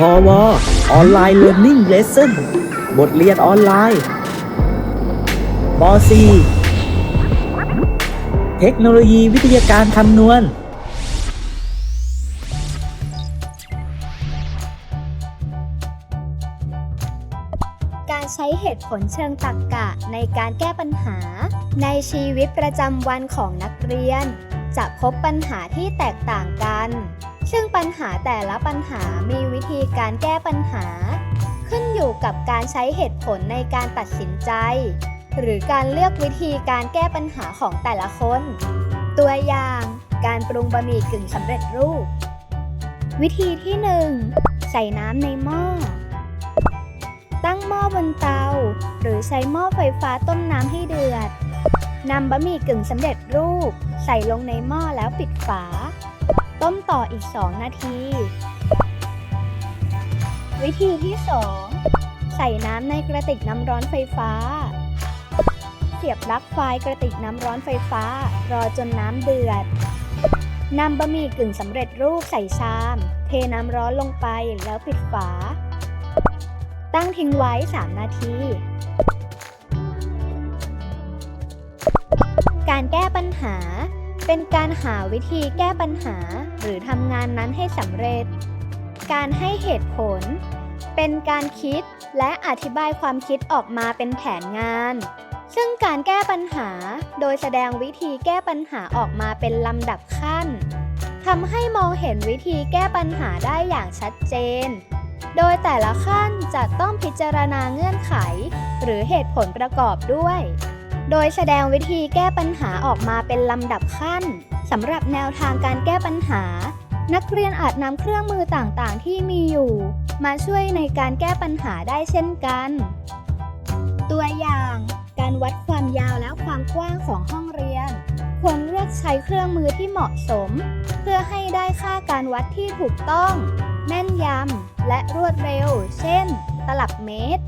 พอวออนไลน์เรียน i ิ g เลสเซ่นบทเรียนออนไลน์ป .4 เทคโนโลยีวิทยาการคำนวณ การใช้เหตุผลเชิงตรรกกะในการแก้ปัญหา ในชีวิตประจำวันของนักเรียน จะพบปัญหาที่แตกต่างกัน ซึ่งปัญหาแต่ละปัญหามีวิธีการแก้ปัญหา ขึ้นอยู่กับการใช้เหตุผลในการตัดสินใจ หรือการเลือกวิธีการแก้ปัญหาของแต่ละคน ตัวอย่างการปรุงบะหมี่กึ่งสำเร็จรูป วิธีที่ 1 ใส่น้ำในหม้อ ตั้งหม้อบนเตา หรือใช้หม้อไฟฟ้าต้มน้ำให้เดือดนำบะหมี่กึ่งสำเร็จรูป ใส่ลงในหม้อแล้วปิดฝา ต้มต่ออีก 2 นาที วิธีที่ 2 ใส่น้ำในกระติกน้ำร้อนไฟฟ้า เสียบปลั๊กไฟกระติกน้ำร้อนไฟฟ้า รอจนน้ำเดือดนำบะหมี่กึ่งสำเร็จรูปใส่ชาม เทน้ำร้อนลงไปแล้วปิดฝา ตั้งทิ้งไว้ 3 นาที การแก้ปัญหา เป็นการหาวิธีแก้ปัญหาหรือทำงานนั้นให้สำเร็จ การให้เหตุผล เป็นการคิดและอธิบายความคิดออกมาเป็นแผนงาน ซึ่งการแก้ปัญหาโดยแสดงวิธีแก้ปัญหาออกมาเป็นลำดับขั้นทำให้มองเห็นวิธีแก้ปัญหาได้อย่างชัดเจน โดยแต่ละขั้นจะต้องพิจารณาเงื่อนไข หรือเหตุผลประกอบด้วย โดยแสดงวิธีแก้ปัญหาออกมาเป็นลำดับขั้นสำหรับแนวทางการแก้ปัญหา นักเรียนอาจนำเครื่องมือต่างๆ ที่มีอยู่ มาช่วยในการแก้ปัญหาได้เช่นกัน ตัวอย่าง การวัดความยาวและความกว้างของห้องเรียน ควรเลือกใช้เครื่องมือที่เหมาะสม เพื่อให้ได้ค่าการวัดที่ถูกต้อง แม่นยำและรวดเร็ว เช่น ตลับเมตร